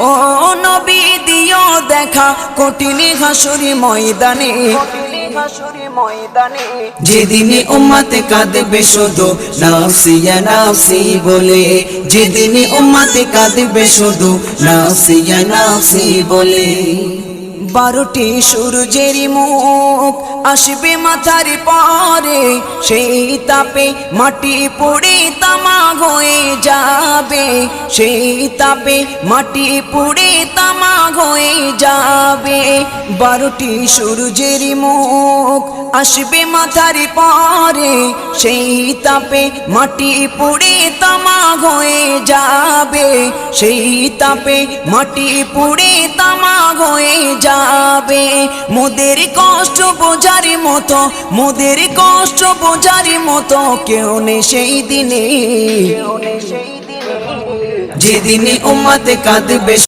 ও নবী দিও দেখা কটিলি হাসুরি ময়দানে। যেদিনে উম্মাতে কাঁদবে শুধু নাফসিয়া নাফসি বলে। যেদিনে উম্মাতে কাঁদবে শুধু নাফসিয়া নাফসি বলে। বারোটি সূর্যের মুখ আসবে মাথার পরে, সেই তাপে মাটি পড়ে তামা হয়ে যাবে। সেই তাপে মাটি পড়ে তামা হয়ে যাবে। বারোটি সূর্যের মুখ আসবে মাথার পরে, সেই তাপে মাটি পড়ে তামা হয়ে যাবে। সেই তাপে মাটি পুড়ে তামা হয়ে যাবে। মোদের কষ্ট বোঝার মতো মোদের কষ্ট বোঝার মতো কেউ নেই সেই দিনে। যেদিনে উম্মাতে কাঁদবে